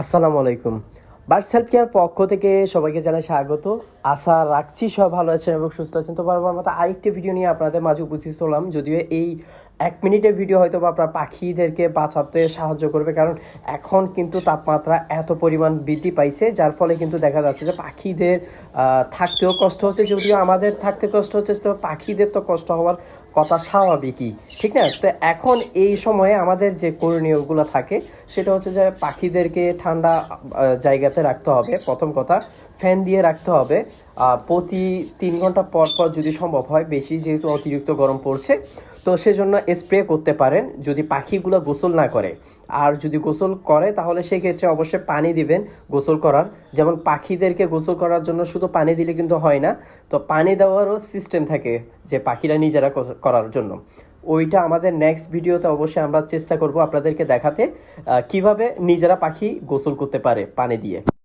আসসালামু আলাইকুম। Burst self care পক্ষ থেকে সবাইকে জানাই স্বাগত। আশা রাখছি সব ভালো আছেন এবং সুস্থ আছেন। তো বারবার মতো আরেকটি ভিডিও নিয়ে আপনাদের মাঝে উপস্থিত হলাম। যদিও এই এক মিনিটের ভিডিও হয়তো বা আপনার পাখিদেরকে বাঁচাতে সাহায্য করবে, কারণ এখন কিন্তু তাপমাত্রা এত পরিমাণ বৃদ্ধি পাইছে, যার ফলে কিন্তু দেখা যাচ্ছে যে পাখিদের থাকতেও কষ্ট হচ্ছে, যদিও আমাদের থাকতে কষ্ট হচ্ছে, তো পাখিদের তো কষ্ট হওয়ার কথা স্বাভাবিকই, ঠিক না? তো এখন এই সময়ে আমাদের যে করণীয়গুলো থাকে, সেটা হচ্ছে যে পাখিদেরকে ঠান্ডা জায়গাতে রাখতে হবে, প্রথম কথা। ফ্যান দিয়ে রাখতে হবে প্রতি তিন ঘণ্টা পর পর যদি সম্ভব হয়, বেশি যেহেতু অতিরিক্ত গরম পড়ছে তো সেজন্য স্প্রে করতে পারেন যদি পাখিগুলো গোসল না করে। আর যদি গোসল করে, তাহলে সেক্ষেত্রে অবশ্যই পানি দিবেন গোসল করার। যেমন পাখিদেরকে গোসল করার জন্য শুধু পানি দিলে কিন্তু হয় না। তো পানি দেওয়ারও সিস্টেম থাকে যে পাখিরা নিজেরা করার জন্য। ওইটা আমাদের নেক্সট ভিডিওতে অবশ্যই আমরা চেষ্টা করব আপনাদেরকে দেখাতে কীভাবে নিজেরা পাখি গোসল করতে পারে পানি দিয়ে।